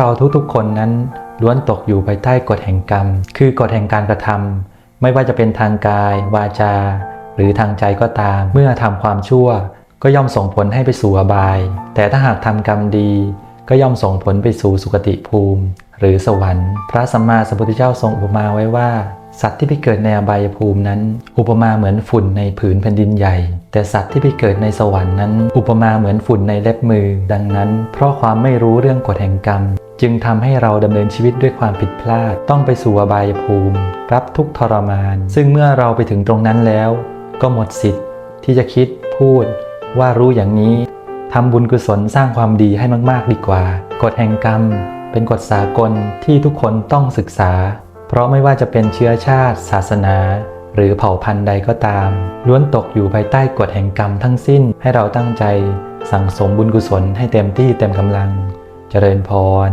เราทุกๆ คนนั้นล้วนตกอยู่ภายใต้กฎแห่งกรรม คือกฎแห่งการกระทำไม่ว่าจะเป็นทางกาย วาจา หรือทางใจก็ตาม เมื่อทำความชั่ว ก็ย่อมส่งผลให้ไปสู่อบาย แต่ถ้าหากทำกรรมดี ก็ย่อมส่งผลไปสู่สุคติภูมิ หรือสวรรค์ พระสัมมาสัมพุทธเจ้าทรงอุปมาไว้ว่า สัตว์ที่ไปเกิดในอบายภูมินั้น อุปมาเหมือนฝุ่นในผืนแผ่นดินใหญ่ แต่สัตว์ที่ไปเกิดในสวรรค์นั้น อุปมาเหมือนฝุ่นในเล็บมือ ดังนั้น เพราะความไม่รู้เรื่องกฎแห่งกรรม จึงทำให้เราดำเนินชีวิตด้วยความผิดพลาด ต้องไปสู่อบายภูมิ รับทุกทรมาน ซึ่งเมื่อเราไปถึงตรงนั้นแล้ว ก็หมดสิทธิ์ ที่จะคิดพูด ว่ารู้อย่างนี้ทำบุญกุศลสร้างความดีให้มาก ๆ ดีกว่า กฎแห่งกรรม เป็นกฎสากลที่ทุกคนต้องศึกษา เพราะไม่ว่าจะเป็นเชื้อชาติ ศาสนา หรือเผ่าพันธุ์ใดก็ตาม ล้วนตกอยู่ภายใต้กฎแห่งกรรมทั้งสิ้นให้เราตั้งใจ สั่งสมบุญกุศลให้เต็มที่เต็มกำลัง เจริญพร